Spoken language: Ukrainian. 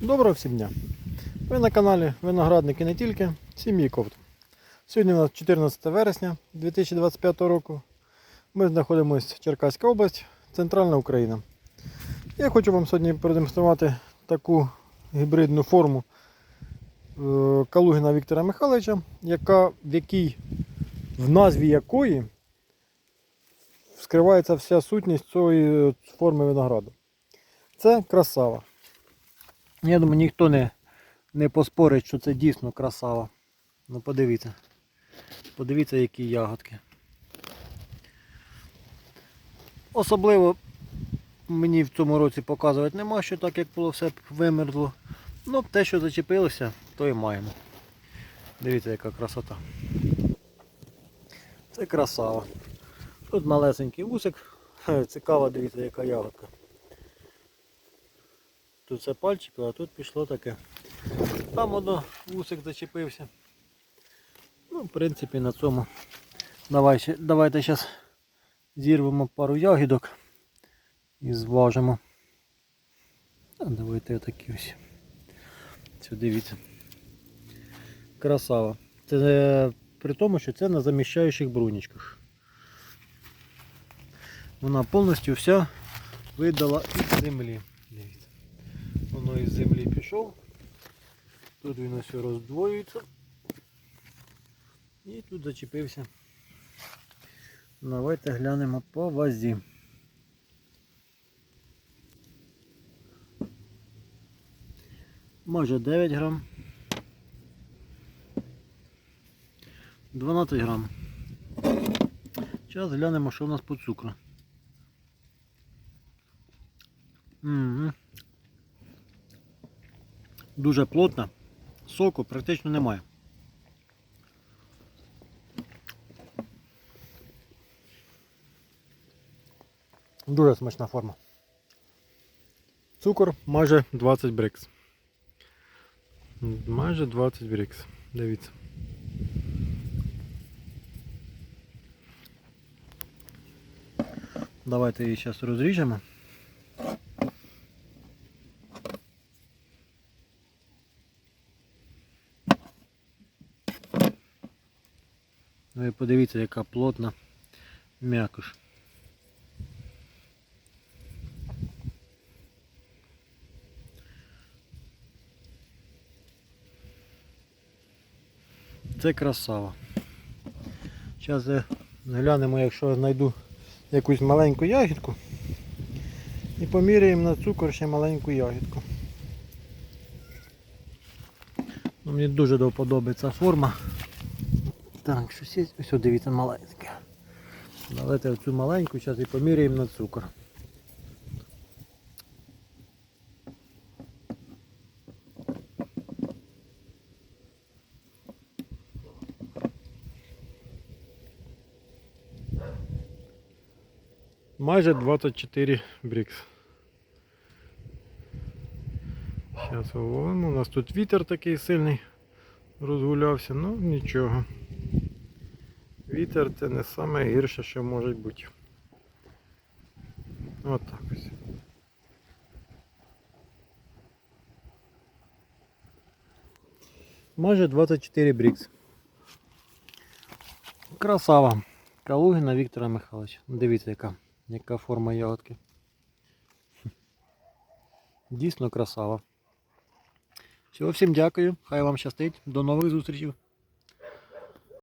Доброго всім дня! Ви на каналі Виноградники не тільки сім'ї Ковт. Сьогодні у нас 14 вересня 2025 року. Ми знаходимося Черкаська область, Центральна Україна. Я хочу вам сьогодні продемонструвати таку гібридну форму е, Калугіна Віктора Михайловича, яка, в якій, в назві якої скривається вся сутність цієї е, форми винограду. Це красава. Я думаю, ніхто не, не поспорить, що це дійсно красава. Ну подивіться. Подивіться, які ягодки. Особливо мені в цьому році показувати нема, що так як було все вимерзло. Ну, те, що зачепилося, то і маємо. Дивіться, яка красота. Це красава. Тут малесенький вусик. Хе, Цікаво, дивіться, яка ягодка. Тут це пальчик, а тут пішло таке. Там воно вусик зачепився. Ну, в принципі, на цьому. давайте давайте зараз зірвемо пару ягідок і зважимо. А давайте отакі ось. Це дивіться. Красава. Це е, при тому, що це на заміщаючих брунічках. Вона повністю вся видала із землі. Дивіться. Воно із землі пішов. Тут він ось роздвоюється. І тут зачепився. Давайте глянемо по вазі. Майже 9 грам. 12 грам. Зараз глянемо, що в нас по цукру. Дуже плотна. Соку практично немає. Дуже смачна форма. Цукор майже 20 брикс. Майже 20 брикс. Дивіться. Давайте її зараз розріжемо. Ну і подивіться, яка плотна м'якош. Це красава. Зараз глянемо, якщо знайду якусь маленьку ягідку. І поміряємо на цукор ще маленьку ягідку. Ну, мені дуже ця форма. Так, щось є. Ось, дивіться, маленьке. Давайте оцю маленьку зараз і поміряємо на цукор. Майже 24 брікс. Зараз вон, у нас тут вітер такий сильний розгулявся, ну нічого. Вітер це не саме гірше, що може бути. От так ось. Майже 24 брікс. Красава. Калугіна Віктора Михайловича. Дивіться, яка, яка форма ягодки. Дійсно красава. Всього всім дякую. Хай вам щастить. До нових зустрічей.